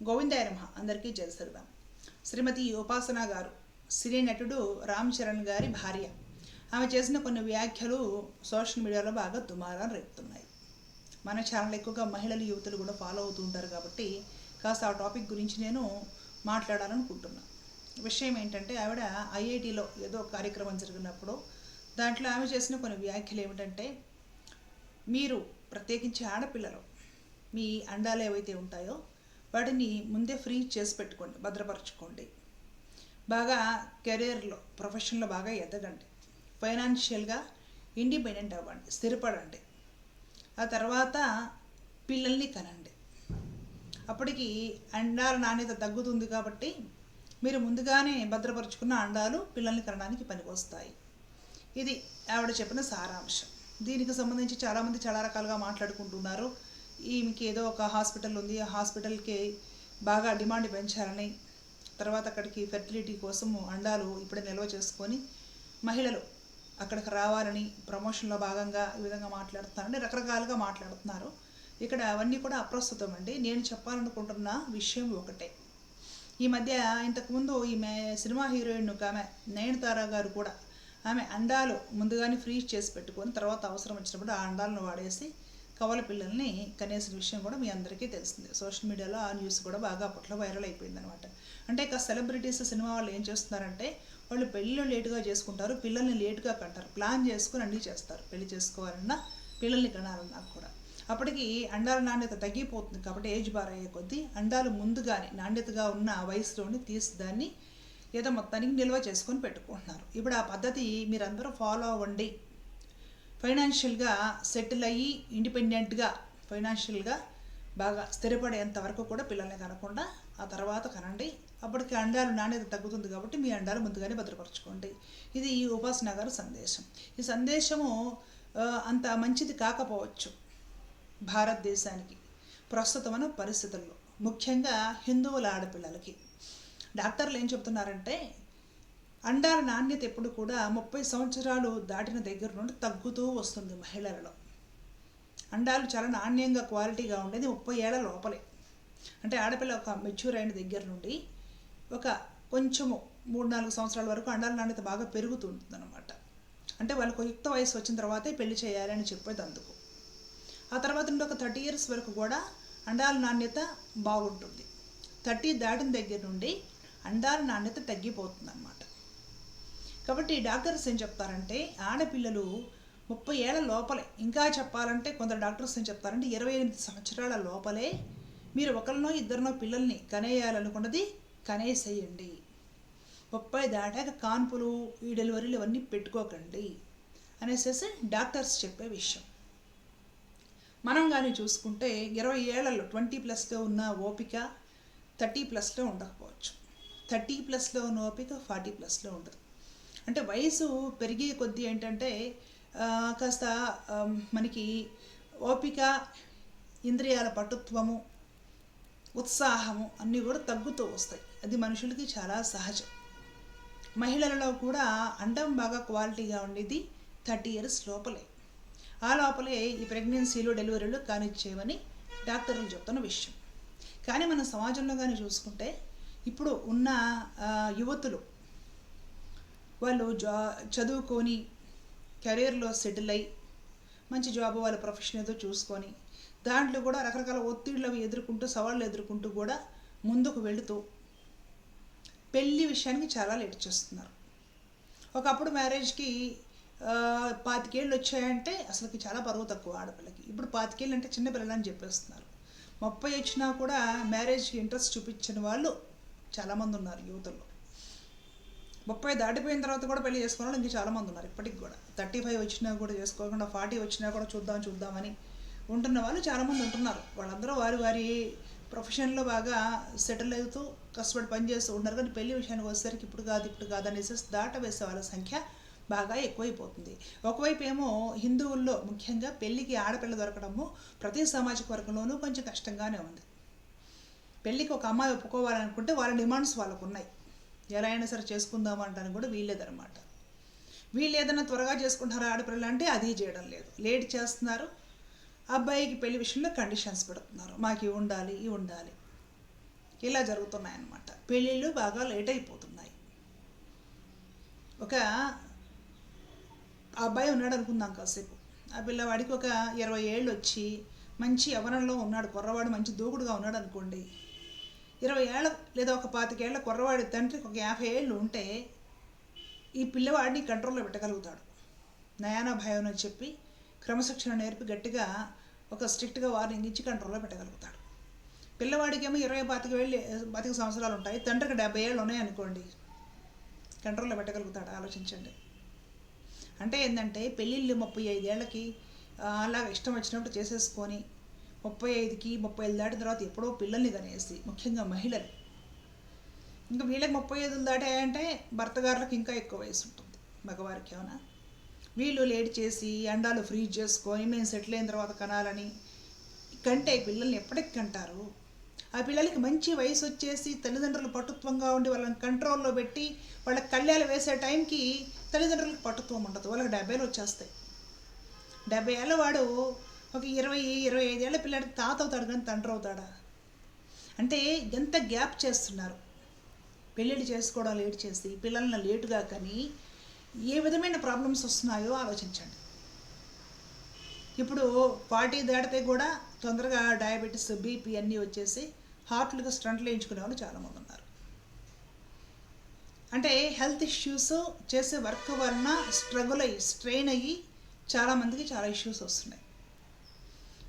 గోవిందాయ నమ అందరికీ జయసరిదాం శ్రీమతి ఉపాసన గారు సినీ నటుడు రామ్ చరణ్ గారి భార్య. ఆమె చేసిన కొన్ని వ్యాఖ్యలు సోషల్ మీడియాలో బాగా దుమారం రేపుతున్నాయి. మన ఛానల్ ఎక్కువగా మహిళలు యువతులు కూడా ఫాలో అవుతూ ఉంటారు కాబట్టి కాస్త ఆ టాపిక్ గురించి నేను మాట్లాడాలనుకుంటున్నాను విషయం ఏంటంటే ఆవిడ ఐఐటిలో ఏదో కార్యక్రమం జరిగినప్పుడు దాంట్లో ఆమె చేసిన కొన్ని వ్యాఖ్యలు ఏమిటంటే మీరు ప్రత్యేకించి ఆడపిల్లలు మీ అండాలు ఏవైతే ఉంటాయో వాటిని ముందే ఫ్రీ చేసి పెట్టుకోండి భద్రపరచుకోండి. బాగా కెరీర్లో ప్రొఫెషన్లో బాగా ఎదగండి. ఫైనాన్షియల్గా ఇండిపెండెంట్ అవ్వండి స్థిరపడండి. ఆ తర్వాత పిల్లల్ని కనండి. అప్పటికి అండాల నాణ్యత తగ్గుతుంది కాబట్టి మీరు ముందుగానే భద్రపరుచుకున్న అండాలు పిల్లల్ని కనడానికి పనికొస్తాయి. ఇది ఆవిడ చెప్పిన సారాంశం. దీనికి సంబంధించి చాలామంది చాలా రకాలుగా మాట్లాడుకుంటున్నారు. ఈమెకి ఏదో ఒక హాస్పిటల్ ఉంది. ఆ హాస్పిటల్కి బాగా డిమాండ్ పెంచాలని తర్వాత అక్కడికి ఫెర్టిలిటీ కోసము అండాలు ఇప్పుడే నిల్వ చేసుకొని మహిళలు అక్కడికి రావాలని ప్రమోషన్లో భాగంగా ఈ విధంగా మాట్లాడుతున్నారని రకరకాలుగా మాట్లాడుతున్నారు. ఇక్కడ అవన్నీ కూడా అప్రస్తుతం అండి. నేను చెప్పాలనుకుంటున్న విషయం ఒకటే. ఈ మధ్య ఇంతకుముందు ఈమె సినిమా హీరోయిన్ ఆమె నయనతార గారు కూడా ఆమె అండాలు ముందుగానే ఫ్రీజ్ చేసి పెట్టుకొని తర్వాత అవసరం వచ్చినప్పుడు ఆ అండాలను వాడేసి కవల పిల్లల్ని కనేసిన విషయం కూడా మీ అందరికీ తెలిసిందే. సోషల్ మీడియాలో ఆ న్యూస్ కూడా బాగా అప్పట్లో వైరల్ అయిపోయింది అనమాట అంటే ఇక సెలబ్రిటీస్ సినిమా వాళ్ళు ఏం చేస్తున్నారంటే వాళ్ళు పెళ్ళిళ్ళు లేటుగా చేసుకుంటారు పిల్లల్ని లేటుగా కంటారు ప్లాన్ చేసుకుని అన్నీ చేస్తారు. పెళ్ళి చేసుకోవాలన్నా పిల్లల్ని కనాలన్నా కూడా. అప్పటికి అండాల నాణ్యత తగ్గిపోతుంది కాబట్టి ఏజ్ బార్ అయ్యే కొద్దీ అండాలు ముందుగానే నాణ్యతగా ఉన్న వయసులోని తీసి దాన్ని ఏదో మొత్తానికి నిల్వ చేసుకొని పెట్టుకుంటున్నారు. ఇప్పుడు ఆ పద్ధతి మీరందరూ ఫాలో అవ్వండి. ఫైనాన్షియల్గా సెటిల్ అయ్యి ఇండిపెండెంట్గా ఫైనాన్షియల్గా బాగా స్థిరపడేంత వరకు కూడా పిల్లల్ని కనకుండా ఆ తర్వాత కనండి. అప్పటికి అండాలు నాణ్యత తగ్గుతుంది కాబట్టి మీ అండాలు ముందుగానే భద్రపరచుకోండి. ఇది ఈ ఉపాసన గారు సందేశం. ఈ సందేశము అంత మంచిది కాకపోవచ్చు భారతదేశానికి ప్రస్తుతమైన పరిస్థితుల్లో. ముఖ్యంగా హిందువుల ఆడపిల్లలకి. డాక్టర్లు ఏం చెప్తున్నారంటే అండాల నాణ్యత ఎప్పుడు కూడా ముప్పై సంవత్సరాలు దాటిన దగ్గర నుండి తగ్గుతూ వస్తుంది మహిళలలో. అండాలు చాలా నాణ్యంగా క్వాలిటీగా ఉండేది ముప్పై ఏళ్ళ లోపలే. అంటే ఆడపిల్ల ఒక మెచ్యూర్ అయిన దగ్గర నుండి ఒక కొంచెము మూడు నాలుగు సంవత్సరాల వరకు అండాల నాణ్యత బాగా పెరుగుతుంటుంది అనమాట అంటే వాళ్ళకు యుక్త వయసు వచ్చిన తర్వాతే పెళ్ళి చేయాలని చెప్పేది అందుకు ఆ తర్వాత నుండి ఒక థర్టీ ఇయర్స్ వరకు కూడా అండాల నాణ్యత బాగుంటుంది. థర్టీ దాటిన దగ్గర నుండి అండాల నాణ్యత తగ్గిపోతుంది అనమాట కాబట్టి డాక్టర్స్ ఏం చెప్తారంటే ఆడపిల్లలు ముప్పై ఏళ్ళ లోపలే. ఇంకా చెప్పాలంటే కొందరు డాక్టర్స్ ఏం చెప్తారంటే ఇరవై ఎనిమిది సంవత్సరాల లోపలే మీరు ఒకరినో ఇద్దరినో పిల్లల్ని కనేయాలనుకున్నది కనేసేయండి. ముప్పై దాటాక కాన్పులు ఈ డెలివరీలు ఇవన్నీ పెట్టుకోకండి అనేసి డాక్టర్స్ చెప్పే విషయం. మనం కానీ చూసుకుంటే ఇరవై ఏళ్ళలో ట్వంటీ ప్లస్లో ఉన్న ఓపిక థర్టీ ప్లస్లో ఉండకపోవచ్చు. థర్టీ ప్లస్లో ఉన్న ఓపిక ఫార్టీ ప్లస్లో ఉండదు. అంటే వయసు పెరిగే కొద్దీ ఏంటంటే కాస్త మనకి ఓపిక ఇంద్రియాల పటుత్వము ఉత్సాహము అన్నీ కూడా తగ్గుతూ వస్తాయి. అది మనుషులకి చాలా సహజం. మహిళలలో కూడా అండం బాగా క్వాలిటీగా ఉండేది థర్టీ ఇయర్స్ లోపలే. ఆ లోపలే ఈ ప్రెగ్నెన్సీలు డెలివరీలు కానిచ్చేవని డాక్టర్లు చెప్తున్న విషయం. కానీ మన సమాజంలో కానీ చూసుకుంటే ఇప్పుడు ఉన్న యువతులు వాళ్ళు జా చదువుకొని కెరీర్లో సెటిల్ అయ్యి మంచి జాబ్ వాళ్ళ ప్రొఫెషన్ ఏదో చూసుకొని దాంట్లో కూడా రకరకాల ఒత్తిళ్ళు అవి ఎదుర్కొంటూ సవాళ్ళు ఎదుర్కొంటూ కూడా ముందుకు వెళుతూ పెళ్ళి విషయానికి చాలా లేట్ చేస్తున్నారు. ఒకప్పుడు మ్యారేజ్కి పాతికేళ్ళు వచ్చాయంటే అసలుకి చాలా బరువు తక్కువ ఆడపిల్లకి. ఇప్పుడు పాతికేళ్ళు అంటే చిన్నపిల్లలు అని చెప్పేస్తున్నారు. ముప్పై వచ్చినా కూడా మ్యారేజ్కి ఇంట్రెస్ట్ చూపించిన వాళ్ళు చాలామంది ఉన్నారు యువతల్లో. ముప్పై దాటిపోయిన తర్వాత కూడా పెళ్ళి చేసుకోవాలని ఇంకా చాలామంది ఉన్నారు. ఇప్పటికి కూడా థర్టీ ఫైవ్ వచ్చినా కూడా చేసుకోకుండా ఫార్టీ వచ్చినా కూడా చూద్దాం చూద్దామని ఉంటున్న వాళ్ళు చాలామంది ఉంటున్నారు. వాళ్ళందరూ వారి వారి ప్రొఫెషన్లో బాగా సెటిల్ అవుతూ కష్టపడి పనిచేస్తూ ఉన్నారు. కానీ పెళ్ళి విషయానికి వచ్చేసరికి ఇప్పుడు కాదు ఇప్పుడు కాదు అనేసి దాట వేసే వాళ్ళ సంఖ్య బాగా ఎక్కువైపోతుంది. ఒకవైపు ఏమో హిందువుల్లో ముఖ్యంగా పెళ్ళికి ఆడపిల్ల దొరకడము ప్రతి సామాజిక వర్గంలోనూ కొంచెం కష్టంగానే ఉంది. పెళ్ళికి ఒక అమ్మాయి ఒప్పుకోవాలనుకుంటే వాళ్ళ డిమాండ్స్ వాళ్ళకు ఉన్నాయి. ఎలా అయినా సరే చేసుకుందాం అంటాను కూడా వీల్లేదనమాట వీళ్ళు ఏదైనా త్వరగా చేసుకుంటారా ఆడపిల్లలు అంటే అది చేయడం లేదు. లేట్ చేస్తున్నారు. అబ్బాయికి పెళ్ళి విషయంలో కండిషన్స్ పెడుతున్నారు. మాకు ఇవి ఉండాలి ఇవి ఉండాలి. ఇలా జరుగుతున్నాయన్నమాట. పెళ్ళిళ్ళు బాగా లేట్ అయిపోతున్నాయి. ఒక అబ్బాయి ఉన్నాడు అనుకుందాం కాసేపు. ఆ పిల్లవాడికి ఒక ఇరవై ఏళ్ళు వచ్చి మంచి యవనంలో ఉన్నాడు. కుర్రవాడు మంచి దూకుడుగా ఉన్నాడు అనుకోండి. ఇరవై ఏళ్ళ లేదా ఒక పాతికేళ్ళ కుర్రవాడి తండ్రికి ఒక యాభై ఏళ్ళు ఉంటే ఈ పిల్లవాడిని కంట్రోల్లో పెట్టగలుగుతాడు. నయానా భయం అని చెప్పి క్రమశిక్షణ నేర్పి గట్టిగా ఒక స్ట్రిక్ట్గా వార్నింగ్ ఇచ్చి కంట్రోల్లో పెట్టగలుగుతాడు. పిల్లవాడికేమో ఇరవై పాతిక వెళ్ళి పాతిక సంవత్సరాలు ఉంటాయి. తండ్రికి డెబ్బై ఏళ్ళు ఉన్నాయి అనుకోండి కంట్రోల్లో పెట్టగలుగుతాడు. ఆలోచించండి. అంటే ఏంటంటే పెళ్ళిళ్ళు ముప్పై ఐదేళ్ళకి ఆ, అలాగ ఇష్టం వచ్చినప్పుడు చేసేసుకొని ముప్పై ఐదుకి ముప్పై ఐదు దాటిన తర్వాత ఎప్పుడో పిల్లల్ని కనేసి ముఖ్యంగా మహిళలు. ఇంకా వీళ్ళకి ముప్పై ఐదులు దాటాయంటే భర్తగారులకు ఇంకా ఎక్కువ వయసు ఉంటుంది. మగవారికి ఏమైనా వీళ్ళు లేట్ చేసి అండాలు ఫ్రీజ్ చేసుకొని మేము సెటిల్ అయిన తర్వాత కనాలని కంటే పిల్లల్ని ఎప్పటికి కంటారు? ఆ పిల్లలకి మంచి వయసు వచ్చేసి తల్లిదండ్రులు పటుత్వంగా ఉండి వాళ్ళని కంట్రోల్లో పెట్టి వాళ్ళ కళ్యాలు వేసే టైంకి తల్లిదండ్రులకు పటుత్వం ఉండదు. వాళ్ళకి డెబ్బైలు వచ్చేస్తాయి. డెబ్బై ఏళ్ళ వాడు ఒక ఇరవై ఇరవై ఐదేళ్ళ పిల్లాడికి తాత అవుతాడు కానీ తండ్రి అవుతాడా అంటే ఎంత గ్యాప్ చేస్తున్నారు? పెళ్ళిళ్ళు చేసుకోవడం లేట్ చేసి పిల్లల్ని లేటుగా కానీ ఏ విధమైన ప్రాబ్లమ్స్ వస్తున్నాయో ఆలోచించండి. ఇప్పుడు పార్టీ దాటితే కూడా తొందరగా డయాబెటీస్ బీపీ అన్నీ వచ్చేసి హార్ట్లకు స్టంట్లు వేయించుకునే వాళ్ళు చాలామంది ఉన్నారు. అంటే హెల్త్ ఇష్యూస్ చేసే వర్క్ వలన స్ట్రగుల్ అయ్యి స్ట్రెయిన్ అయ్యి చాలామందికి చాలా ఇష్యూస్ వస్తున్నాయి.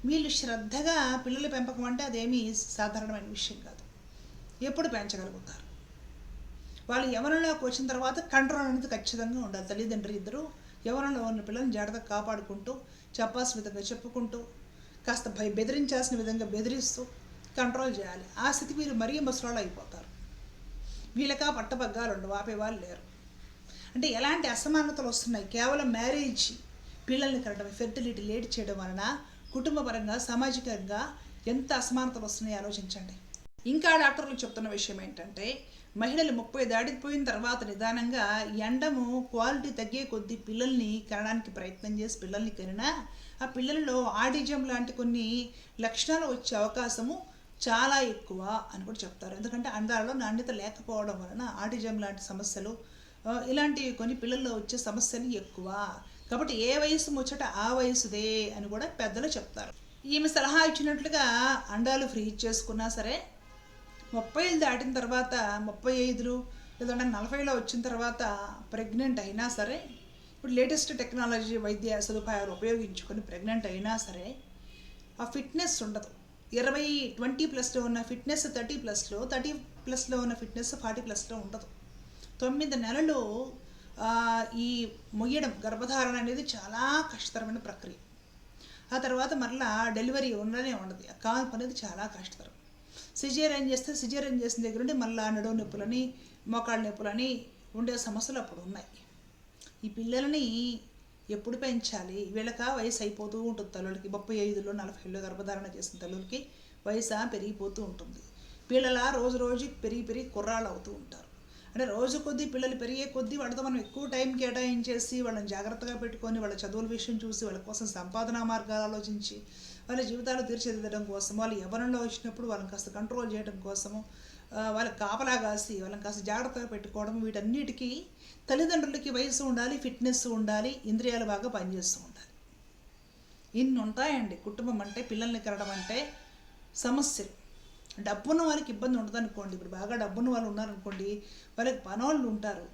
వీళ్ళు శ్రద్ధగా పిల్లల పెంపకం అంటే అదేమీ సాధారణమైన విషయం కాదు. ఎప్పుడు పెంచగలుగుతారు? వాళ్ళు యవనంలోకి వచ్చిన తర్వాత కంట్రోల్ అనేది ఖచ్చితంగా ఉండాలి. తల్లిదండ్రులు ఇద్దరు యవనంలో ఉన్న పిల్లల్ని జాగ్రత్తగా కాపాడుకుంటూ చెప్పాల్సిన విధంగా చెప్పుకుంటూ కాస్త భయ బెదిరించాల్సిన విధంగా బెదిరిస్తూ కంట్రోల్ చేయాలి. ఆ స్థితి మీరు మరీ ముసలాళ్ళు అయిపోతారు. వీళ్ళకా పట్టపగ్గాలు ఉండవు. ఆపేవాళ్ళు లేరు. అంటే ఎలాంటి అసమానతలు వస్తున్నాయి? కేవలం మ్యారేజ్ పిల్లల్ని కనడం ఫెర్టిలిటీ లేట్ చేయడం వలన కుటుంబపరంగా సామాజికంగా ఎంత అసమానతలు వస్తున్నాయో ఆలోచించండి. ఇంకా డాక్టర్లు చెప్తున్న విషయం ఏంటంటే మహిళలు ముప్పై దాటిపోయిన తర్వాత నిదానంగా ఎండము క్వాలిటీ తగ్గే కొద్దీ పిల్లల్ని కనడానికి ప్రయత్నం చేసి పిల్లల్ని కనినా ఆ పిల్లలలో ఆడిజం లాంటి కొన్ని లక్షణాలు వచ్చే అవకాశము చాలా ఎక్కువ అని కూడా చెప్తారు. ఎందుకంటే అందాలలో నాణ్యత లేకపోవడం వలన ఆటిజం లాంటి సమస్యలు ఇలాంటి కొన్ని పిల్లల్లో వచ్చే సమస్యలు ఎక్కువ. కాబట్టి ఏ వయసు ముచ్చట ఆ వయసుదే అని కూడా పెద్దలు చెప్తారు. ఈమె సలహా ఇచ్చినట్లుగా అండాలు ఫ్రీ చేసుకున్నా సరే ముప్పై ఐదు దాటిన తర్వాత ముప్పై ఐదులు లేదంటే నలభైలో వచ్చిన తర్వాత ప్రెగ్నెంట్ అయినా సరే ఇప్పుడు లేటెస్ట్ టెక్నాలజీ వైద్య సదుపాయాలు ఉపయోగించుకొని ప్రెగ్నెంట్ అయినా సరే ఆ ఫిట్నెస్ ఉండదు. ఇరవై ట్వంటీ ప్లస్లో ఉన్న ఫిట్నెస్ థర్టీ ప్లస్లో థర్టీ ప్లస్లో ఉన్న ఫిట్నెస్ ఫార్టీ ప్లస్లో ఉండదు. తొమ్మిది నెలలు ఈ మొయ్యడం గర్భధారణ అనేది చాలా కష్టతరమైన ప్రక్రియ. ఆ తర్వాత మరలా డెలివరీ ఉండనే ఉండదు. ఆ కాన్పు అనేది చాలా కష్టతరం. సిజేరియన్ చేస్తే సిజేరియన్ చేసిన దగ్గర నుండి మళ్ళా నడువు నొప్పులని మోకాళ్ళ నొప్పులని ఉండే సమస్యలు అప్పుడు ఉన్నాయి. ఈ పిల్లలని ఎప్పుడు పెంచాలి? వీళ్ళక వయసు అయిపోతూ ఉంటుంది తల్లులకి. ముప్పై ఐదులో నలభైలో గర్భధారణ చేసిన తల్లులకి వయసు పెరిగిపోతూ ఉంటుంది. పిల్లల రోజు రోజు పెరిగి పెరిగి కుర్రాళ్ళు అవుతూ ఉంటారు. అంటే రోజు కొద్దీ పిల్లలు పెరిగే కొద్దీ వాళ్ళతో మనం ఎక్కువ టైం కేటాయించేసి వాళ్ళని జాగ్రత్తగా పెట్టుకొని వాళ్ళ చదువుల విషయం చూసి వాళ్ళ కోసం సంపాదన మార్గాలు ఆలోచించి వాళ్ళ జీవితాలు తీర్చిదిద్దడం కోసం వాళ్ళు యవనంలో వచ్చినప్పుడు వాళ్ళని కాస్త కంట్రోల్ చేయడం కోసము వాళ్ళకి కాపలా కాసి వాళ్ళని కాస్త జాగ్రత్తగా పెట్టుకోవడం వీటన్నిటికీ తల్లిదండ్రులకి వయసు ఉండాలి ఫిట్నెస్ ఉండాలి ఇంద్రియాలు బాగా పనిచేస్తూ ఉండాలి. ఇన్ని ఉంటాయండి. కుటుంబం అంటే పిల్లల్ని కనడం అంటే సమస్యలు. డబ్బున్న వాళ్ళకి ఇబ్బంది ఉండదు అనుకోండి ఇప్పుడు బాగా డబ్బున్న వాళ్ళు ఉన్నారనుకోండి వాళ్ళకి పనోళ్ళు ఉంటారు.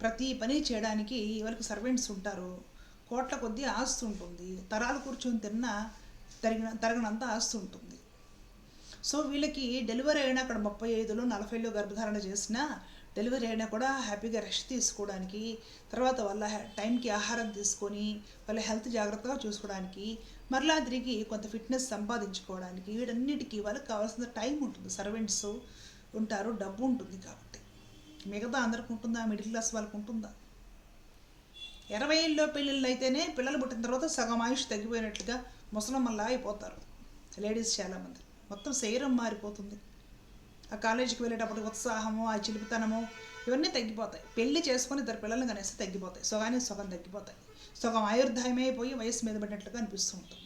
ప్రతి పని చేయడానికి వాళ్ళకి సర్వెంట్స్ ఉంటారు. కోట్ల కొద్దీ ఆస్తి ఉంటుంది. తరాలు కూర్చొని తిన్నా తరిగిన తరగనంత ఆస్తి ఉంటుంది. సో వీళ్ళకి డెలివరీ అయినా అక్కడ ముప్పై ఐదులో నలభైలో గర్భధారణ చేసినా డెలివరీ అయినా కూడా హ్యాపీగా రెస్ట్ తీసుకోవడానికి తర్వాత వాళ్ళ టైంకి ఆహారం తీసుకొని వాళ్ళ హెల్త్ జాగ్రత్తగా చూసుకోవడానికి మరలా తిరిగి కొంత ఫిట్నెస్ సంపాదించుకోవడానికి వీటన్నిటికీ వాళ్ళకి కావాల్సిన టైం ఉంటుంది. సర్వెంట్స్ ఉంటారు డబ్బు ఉంటుంది కాబట్టి. మిగతా అందరికి ఉంటుందా? మిడిల్ క్లాస్ వాళ్ళకు ఉంటుందా? ఇరవై ఏళ్ళలో పెళ్ళిళ్ళు అయితేనే పిల్లలు పుట్టిన తర్వాత సగం ఆయుష్ తగ్గిపోయినట్లుగా ముసలమ్మల్లా అయిపోతారు. లేడీస్ చాలామంది. మొత్తం శరీరం మారిపోతుంది. ఆ కాలేజీకి వెళ్ళేటప్పుడు ఉత్సాహము ఆ చిలిపితనము ఇవన్నీ తగ్గిపోతాయి. పెళ్ళి చేసుకొని ఇద్దరు పిల్లల్ని కనేసి తగ్గిపోతాయి. సుగానే సొగం తగ్గిపోతాయి. సగం ఆయుర్దాయమే పోయి వయసు మీద పడినట్లుగా అనిపిస్తూ ఉంటుంది.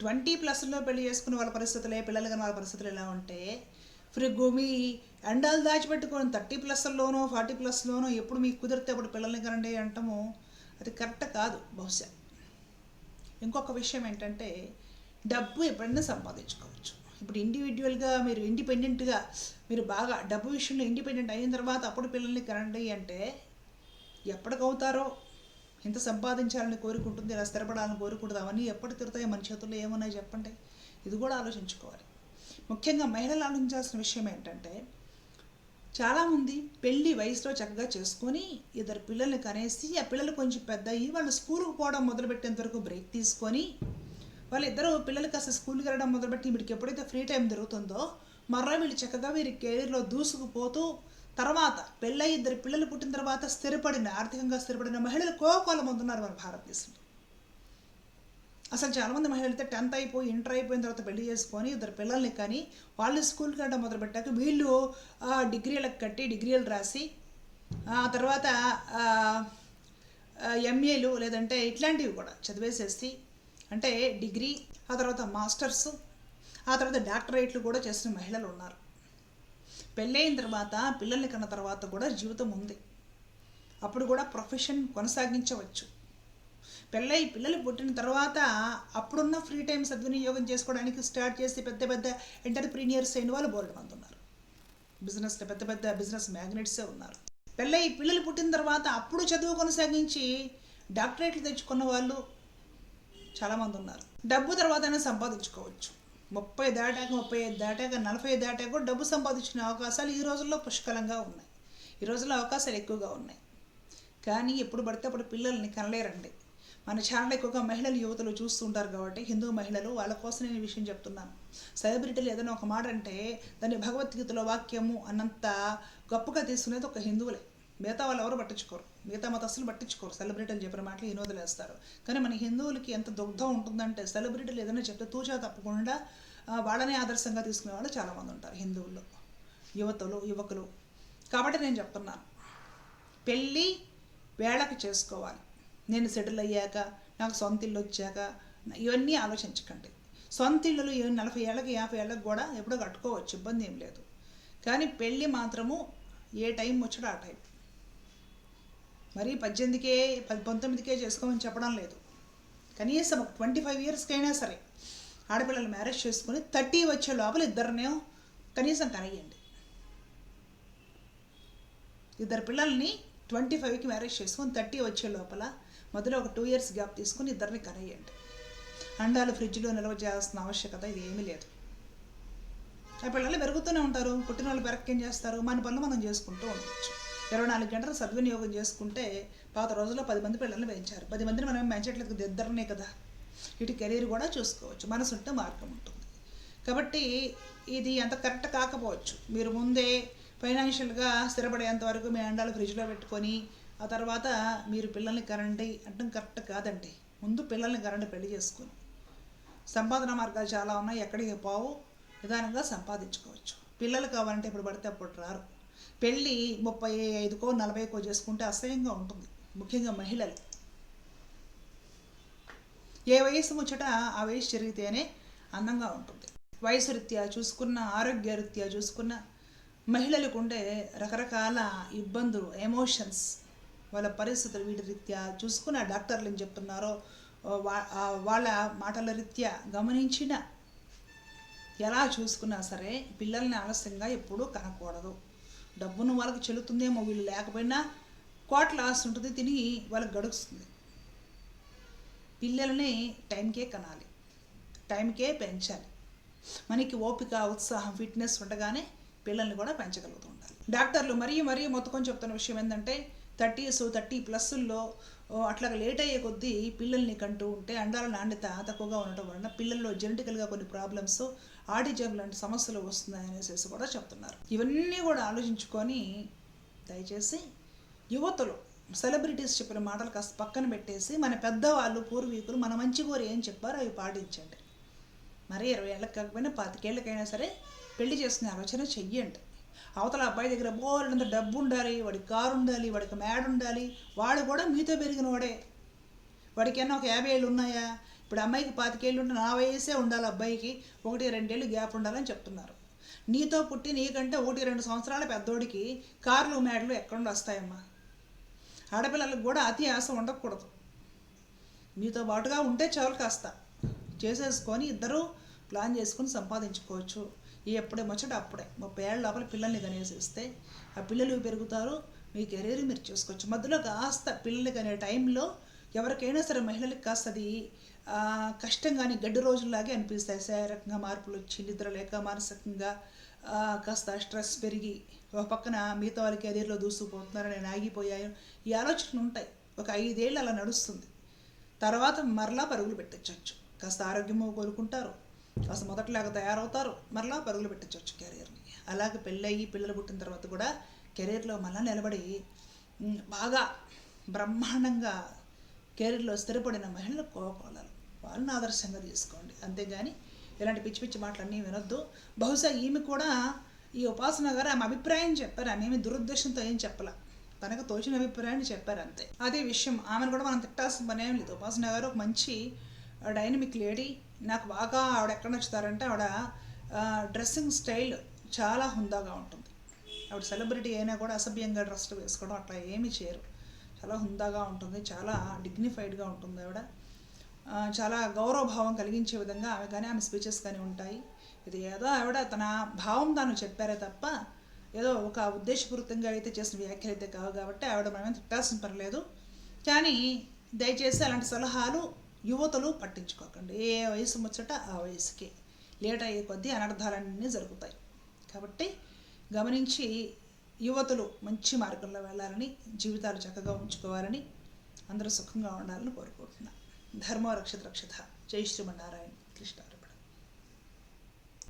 ట్వంటీ ప్లస్లో పెళ్ళి చేసుకున్న వాళ్ళ పరిస్థితులే పిల్లలు కానీ వాళ్ళ పరిస్థితులు ఎలా ఉంటే ఫ్రిగ్గు మీ ఎండాలు దాచిపెట్టుకొని థర్టీ ప్లస్లోనో ఫార్టీ ప్లస్లోనో ఎప్పుడు మీకు కుదిరితే అప్పుడు పిల్లల్ని కనండి అంటాము. అది కరెక్ట్ కాదు బహుశా. ఇంకొక విషయం ఏంటంటే డబ్బు ఎప్పుడైనా సంపాదించుకోవచ్చు. ఇప్పుడు ఇండివిజువల్గా మీరు ఇండిపెండెంట్గా మీరు బాగా డబ్బు విషయంలో ఇండిపెండెంట్ అయిన తర్వాత అప్పుడు పిల్లల్ని కనండి అంటే ఎప్పటికవుతారో ఇంత సంపాదించాలని కోరుకుంటుంది ఇలా స్థిరపడాలని కోరుకుంటుంది అవన్నీ ఎప్పటి తిరుగుతాయో మన చేతుల్లో ఏమున్నాయి చెప్పండి. ఇది కూడా ఆలోచించుకోవాలి. ముఖ్యంగా మహిళలు ఆలోచించాల్సిన విషయం ఏంటంటే చాలామంది పెళ్ళి వయసులో చక్కగా చేసుకొని ఇద్దరు పిల్లల్ని కనేసి ఆ పిల్లలు కొంచెం పెద్ద అయ్యి వాళ్ళు స్కూల్కి పోవడం మొదలుపెట్టేంత వరకు బ్రేక్ తీసుకొని వాళ్ళిద్దరూ పిల్లలకి అసలు స్కూల్కి వెళ్ళడం మొదలుపెట్టి వీడికి ఎప్పుడైతే ఫ్రీ టైం దొరుకుతుందో మరలా వీళ్ళు చక్కగా వీరి కెరీర్లో దూసుకుపోతూ తర్వాత పెళ్ళయి ఇద్దరు పిల్లలు పుట్టిన తర్వాత స్థిరపడిన ఆర్థికంగా స్థిరపడిన మహిళలు కోకోల మంది ఉన్నారు మన భారతదేశంలో. అసలు చాలామంది మహిళలు అయితే టెన్త్ అయిపోయి ఇంటర్ అయిపోయిన తర్వాత పెళ్ళి చేసుకొని ఇద్దరు పిల్లల్ని కానీ వాళ్ళు స్కూల్కి వెళ్ళడం మొదలుపెట్టాక వీళ్ళు డిగ్రీలకు కట్టి డిగ్రీలు రాసి ఆ తర్వాత ఎంఏలు లేదంటే ఇట్లాంటివి కూడా చదివేసేసి అంటే డిగ్రీ ఆ తర్వాత మాస్టర్స్ ఆ తర్వాత డాక్టరేట్లు కూడా చేసిన మహిళలు ఉన్నారు. పెళ్ళైన తర్వాత పిల్లల్ని కన్న తర్వాత కూడా జీవితం ఉంది. అప్పుడు కూడా ప్రొఫెషన్ కొనసాగించవచ్చు. పెళ్ళై పిల్లలు పుట్టిన తర్వాత అప్పుడున్న ఫ్రీ టైం సద్వినియోగం చేసుకోవడానికి స్టార్ట్ చేసి పెద్ద పెద్ద ఎంటర్ప్రీనియర్స్ అయిన వాళ్ళు బోల్డ్ మంది ఉన్నారు. బిజినెస్ పెద్ద పెద్ద బిజినెస్ మ్యాగ్నెట్సే ఉన్నారు. పెళ్ళై పిల్లలు పుట్టిన తర్వాత అప్పుడు చదువు కొనసాగించి డాక్టరేట్లు తెచ్చుకున్న వాళ్ళు చాలామంది ఉన్నారు. డబ్బు తర్వాతనే సంపాదించుకోవచ్చు. ముప్పై దాటాక ముప్పై ఐదు దాటాక నలభై దాటాక కూడా డబ్బు సంపాదించిన అవకాశాలు ఈ రోజుల్లో పుష్కలంగా ఉన్నాయి. ఈ రోజుల్లో అవకాశాలు ఎక్కువగా ఉన్నాయి. కానీ ఎప్పుడు పడితే అప్పుడు పిల్లల్ని కనలేరండి. మన ఛానల్ ఎక్కువగా మహిళలు యువతలు చూస్తుంటారు కాబట్టి హిందూ మహిళలు వాళ్ళ కోసం నేను విషయం చెప్తున్నాను. సెలబ్రిటీలు ఏదైనా ఒక మాట అంటే దాన్ని భగవద్గీతలో వాక్యము అన్నంత గొప్పగా తీసుకునేది ఒక హిందువులే. మిగతా వాళ్ళు ఎవరు పట్టించుకోరు. మిగతా మతస్థులు పట్టించుకోరు. సెలబ్రిటీలు చెప్పిన మాటలు ఈయన కానీ మన హిందువులకి ఎంత దుగ్ధం ఉంటుందంటే సెలబ్రిటీలు ఏదైనా చెప్తే తూచా తప్పకుండా వాళ్ళని వాళ్ళనే ఆదర్శంగా తీసుకునే వాళ్ళు చాలామంది ఉంటారు హిందువుల్లో యువతలు యువకులు. కాబట్టి నేను చెప్తున్నాను పెళ్ళి వేళకి చేసుకోవాలి. నేను సెటిల్ అయ్యాక నాకు సొంత ఇల్లు వచ్చాక ఇవన్నీ ఆలోచించకండి. సొంత ఇల్లులు నలభై ఏళ్ళకి యాభై ఏళ్ళకి కూడా ఎప్పుడో కట్టుకోవచ్చు ఇబ్బంది ఏం లేదు. కానీ పెళ్ళి మాత్రము ఏ టైం వచ్చాడో ఆ టైం. మరి పద్దెనిమిదికే పది పంతొమ్మిదికే చేసుకోమని చెప్పడం లేదు. కనీసం ఒక ట్వంటీ ఫైవ్ ఇయర్స్కి అయినా సరే ఆడపిల్లలు మ్యారేజ్ చేసుకుని థర్టీ వచ్చే లోపల ఇద్దరినే కనీసం కనయ్యండి. ఇద్దరు పిల్లల్ని ట్వంటీ ఫైవ్కి మ్యారేజ్ చేసుకొని థర్టీ వచ్చే లోపల మొదలు ఒక టూ ఇయర్స్ గ్యాప్ తీసుకుని ఇద్దరిని కనయ్యండి. అండాలు ఫ్రిడ్జ్లో నిల్వ చేయాల్సిన ఆవశ్యకత ఇది ఏమీ లేదు. ఆ పిల్లలు పెరుగుతూనే ఉంటారు. పుట్టిన వాళ్ళు పెరక్కేం చేస్తారు? మన పనులు మనం చేసుకుంటూ ఉండవచ్చు ఇరవై నాలుగు గంటలు సద్వినియోగం చేసుకుంటే పాత రోజుల్లో పది మంది పిల్లల్ని పెంచారు పది మందిని మనం పెంచట్లేదు ఇద్దరినే కదా. ఇటు కెరీర్ కూడా చూసుకోవచ్చు. మనసు ఉంటే మార్గం ఉంటుంది. కాబట్టి ఇది అంత కరెక్ట్ కాకపోవచ్చు. మీరు ముందే ఫైనాన్షియల్గా స్థిరపడేంత వరకు మీ అండాలు ఫ్రిడ్జ్లో పెట్టుకొని ఆ తర్వాత మీరు పిల్లల్ని కరండి అంటే కరెక్ట్ కాదండి. ముందు పిల్లల్ని కరండి పెళ్ళి చేసుకొని. సంపాదన మార్గాలు చాలా ఉన్నాయి. ఎక్కడికి పోవు? నిదానంగా సంపాదించుకోవచ్చు. పిల్లలు కావాలంటే ఇప్పుడు పడితే అప్పుడు రారు. పెళ్ళి ముప్పై ఐదుకో నలభైకో చేసుకుంటే అసహ్యంగా ఉంటుంది. ముఖ్యంగా మహిళలు. ఏ వయసు ముచ్చట ఆ వయసు జరిగితేనే అందంగా ఉంటుంది. వయసు రీత్యా చూసుకున్న ఆరోగ్య రీత్యా చూసుకున్న మహిళలకు ఉండే రకరకాల ఇబ్బందులు ఎమోషన్స్ వాళ్ళ పరిస్థితులు వీటి రీత్యా చూసుకున్న డాక్టర్లు ఏం చెప్తున్నారో వా- వాళ్ళ మాటల రీత్యా గమనించిన ఎలా చూసుకున్నా సరే పిల్లల్ని ఆలస్యంగా ఎప్పుడూ కనకూడదు. డబ్బును వాళ్ళకి చెల్లుతుందేమో వీళ్ళు లేకపోయినా కోట్ల ఆస్తి ఉంటుంది తిని వాళ్ళకి గడుస్తుంది. పిల్లల్ని టైంకే కనాలి టైంకే పెంచాలి. మనకి ఓపిక ఉత్సాహం ఫిట్నెస్ ఉండగానే పిల్లల్ని కూడా పెంచగలుగుతూ ఉండాలి. డాక్టర్లు మరీ మరీ మొత్తం చెప్తున్న విషయం ఏంటంటే థర్టీస్ థర్టీ ప్లస్ల్లో అట్లా లేట్ అయ్యే కొద్దీ పిల్లల్ని కంటూ ఉంటే అండాల నాణ్యత తక్కువగా ఉండటం వలన పిల్లల్లో జెనెటికల్గా కొన్ని ప్రాబ్లమ్స్ ఆటిజం లాంటి సమస్యలు వస్తున్నాయనేసి కూడా చెప్తున్నారు. ఇవన్నీ కూడా ఆలోచించుకొని దయచేసి యువతలు సెలబ్రిటీస్ చెప్పిన మాటలు కాస్త పక్కన పెట్టేసి మన పెద్దవాళ్ళు పూర్వీకులు మన మంచి కోరి ఏం చెప్పారో అవి పాటించండి. మరి ఇరవై ఏళ్ళకి కాకపోయినా పాతికేళ్ళకైనా సరే పెళ్ళి చేసిన ఆలోచన చెయ్యండి. అవతల అబ్బాయి దగ్గర బోల్డంత డబ్బు ఉండాలి వాడికి కారు ఉండాలి వాడికి మేడ ఉండాలి వాడు కూడా మీతో పెరిగిన వాడే. వాడికి ఏమన్నా ఒక యాభై ఏళ్ళు ఉన్నాయా ఇప్పుడు అమ్మాయికి పాతికేళ్ళు ఉంటే నా వయసే ఉండాలి అబ్బాయికి ఒకటి రెండేళ్ళు గ్యాప్ ఉండాలని చెప్తున్నారు. నీతో పుట్టి నీకంటే ఒకటి రెండు సంవత్సరాల పెద్దోడికి కార్లు మేడలు ఎక్కడుండి వస్తాయమ్మా ఆడపిల్లలకు కూడా అతి ఆశ ఉండకూడదు. మీతో పాటుగా ఉంటే చాలు కాస్త. చేసేసుకొని ఇద్దరూ ప్లాన్ చేసుకొని సంపాదించుకోవచ్చు. ఎప్పుడే ముచ్చట అప్పుడే. ముప్పై ఏళ్ళ లోపల పిల్లల్ని కనేసిస్తే ఆ పిల్లలు పెరుగుతారు మీ కెరీర్ మీరు చూసుకోవచ్చు. మధ్యలో కాస్త పిల్లలు కనే టైంలో ఎవరికైనా సరే మహిళలకు కాస్త అది కష్టంగానే గడ్డి రోజుల్లాగే అనిపిస్తాయి. శారీరకంగా మార్పులు వచ్చి నిద్ర లేక మానసికంగా కాస్త స్ట్రెస్ పెరిగి ఒక పక్కన మిగతా వాళ్ళ కెరీర్లో దూసుకుపోతున్నారు నేను ఆగిపోయాను. ఈ ఆలోచనలు ఉంటాయి. ఒక ఐదేళ్ళు అలా నడుస్తుంది. తర్వాత మరలా పరుగులు పెట్టచ్చు. కాస్త ఆరోగ్యము కోలుకుంటారు కాస్త మొదటిలాగా తయారవుతారు. మరలా పరుగులు పెట్టచ్చు కెరీర్ని. అలాగే పెళ్ళయి పిల్లలు పుట్టిన తర్వాత కూడా కెరీర్లో మళ్ళా నిలబడి బాగా బ్రహ్మాండంగా కెరీర్లో స్థిరపడిన మహిళలు కోకోలలు వాళ్ళని ఆదర్శంగా తీసుకోండి. అంతేగాని ఇలాంటి పిచ్చి పిచ్చి మాటలన్నీ వినొద్దు. బహుశా ఈమె కూడా ఈ ఉపాసన గారు ఆమె అభిప్రాయం చెప్పారు. ఆమె ఏమి దురుద్దేశంతో ఏం చెప్పలా. తనకు తోచిన అభిప్రాయాన్ని చెప్పారు అంతే. అదే విషయం ఆమెను కూడా మనం తిట్టాల్సిన పని ఏం లేదు. ఉపాసన గారు ఒక మంచి డైనమిక్ లేడీ నాకు బాగా ఆవిడ ఎక్కడ నచ్చుతారంటే ఆవిడ డ్రెస్సింగ్ స్టైల్ చాలా హుందాగా ఉంటుంది. ఆవిడ సెలబ్రిటీ అయినా కూడా అసభ్యంగా డ్రెస్లు వేసుకోవడం అట్లా ఏమీ చేయరు. చాలా హుందాగా ఉంటుంది చాలా డిగ్నిఫైడ్గా ఉంటుంది ఆవిడ. చాలా గౌరవభావం కలిగించే విధంగా ఆమె కానీ ఆమె స్పీచెస్ కానీ ఉంటాయి. ఇది ఏదో ఆవిడ తన భావం తాను చెప్పారే తప్ప ఏదో ఒక ఉద్దేశపూరితంగా అయితే చేసిన వ్యాఖ్యలు అయితే కావు కాబట్టి ఆవిడ మనమేం తిట్టాల్సిన పర్లేదు కానీ దయచేసి అలాంటి సలహాలు యువతలు పట్టించుకోకండి. ఏ వయసు ముచ్చట ఆ వయసుకి లేట్ అయ్యే కొద్దీ అనర్థాలన్నీ జరుగుతాయి. కాబట్టి గమనించి యువతలు మంచి మార్గంలో వెళ్ళాలని జీవితాలు చక్కగా ఉంచుకోవాలని అందరూ సుఖంగా ఉండాలని కోరుకుంటున్నాను ధర్మో రక్షిత రక్షత. జై శ్రీమన్నారాయణ. కృష్ణ.